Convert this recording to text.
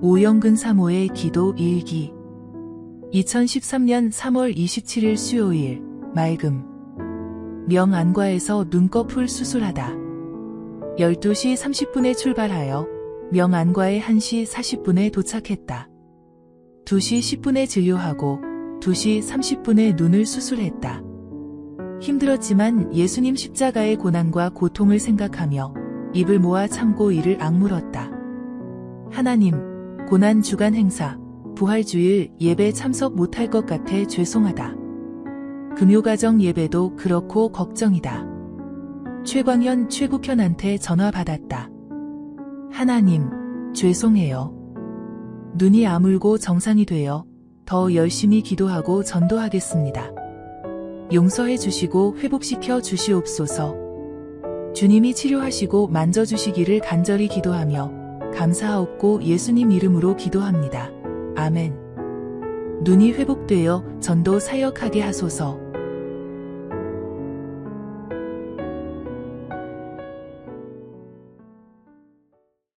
오영근 사모의 기도 일기 2013년 3월 27일 수요일 맑음 명안과에서 눈꺼풀 수술하다 12시 30분에 출발하여 명안과에 1시 40분에 도착했다. 2시 10분에 진료하고 2시 30분에 눈을 수술했다. 힘들었지만 예수님 십자가의 고난과 고통을 생각하며 입을 모아 참고 이를 악물었다. 하나님, 고난 주간 행사, 부활 주일 예배 참석 못할 것 같아 죄송하다. 금요가정 예배도 그렇고 걱정이다. 최광현 최국현한테 전화 받았다. 하나님, 죄송해요. 눈이 아물고 정상이 되어 더 열심히 기도하고 전도하겠습니다. 용서해 주시고 회복시켜 주시옵소서. 주님이 치료하시고 만져주시기를 간절히 기도하며 감사하옵고 예수님 이름으로 기도합니다. 아멘. 눈이 회복되어 전도 사역하게 하소서.